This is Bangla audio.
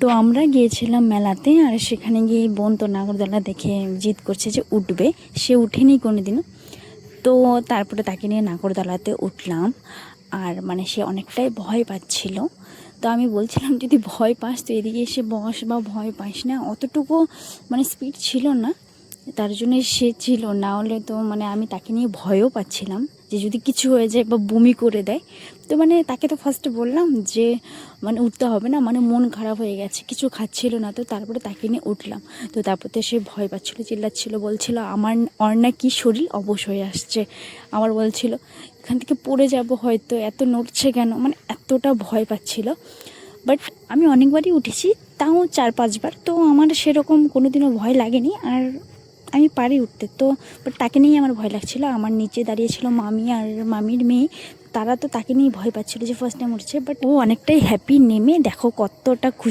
তো আমরা গিয়েছিলাম মেলাতে আর সেখানে গিয়ে বোন তো নাগরদোলা দেখে জিদ করছে যে উঠবে। সে উঠেনি কোনোদিনও। তো তারপরে তাকে নিয়ে নাগরদোলাতে উঠলাম আর মানে সে অনেকটাই ভয় পাচ্ছিল। তো আমি বলছিলাম, যদি ভয় পাস তো এদিকে এসে বস বা ভয় পাস না। অতটুকু মানে স্পিড ছিল না। তার জন্য সে ছিল না। হলে তো মানে আমি তাকে নিয়ে ভয়ও পাচ্ছিলাম। যে যদি কিছু হয়ে যায় বা বমি করে দেয়, তো মানে তাকে তো ফার্স্টে বললাম যে মানে উঠতে হবে না মানে মন খারাপ হয়ে গেছে, কিছু খাচ্ছিল না, তো তারপরে তাকে নিয়ে উঠলাম। তো তারপর তো সে ভয় পাচ্ছিল, চিল্লাচ্ছিল, বলছিল, আমার না কি শরীর অবশ হয়ে আসছে? আমার বলছিল, এখান থেকে পড়ে যাব হয়তো, এত নড়ছে কেন? মানে এতটা ভয় পাচ্ছিল। বাট আমি অনেকবারই উঠেছি, তাও চার পাঁচবার, তো আমার সেরকম কোনো দিনও ভয় লাগেনি। আর আমি পারি উঠতে। তো বাট তাকে নিয়েই আমার ভয় লাগছিল। আমার নিচে দাঁড়িয়েছিল মামি আর মামির মেয়ে। তারা তো তাকে নিয়েই ভয় পাচ্ছিলো যে ফার্স্ট টাইম উঠছে বাট ও অনেকটাই হ্যাপি নেমে দেখো কতটা খুশি।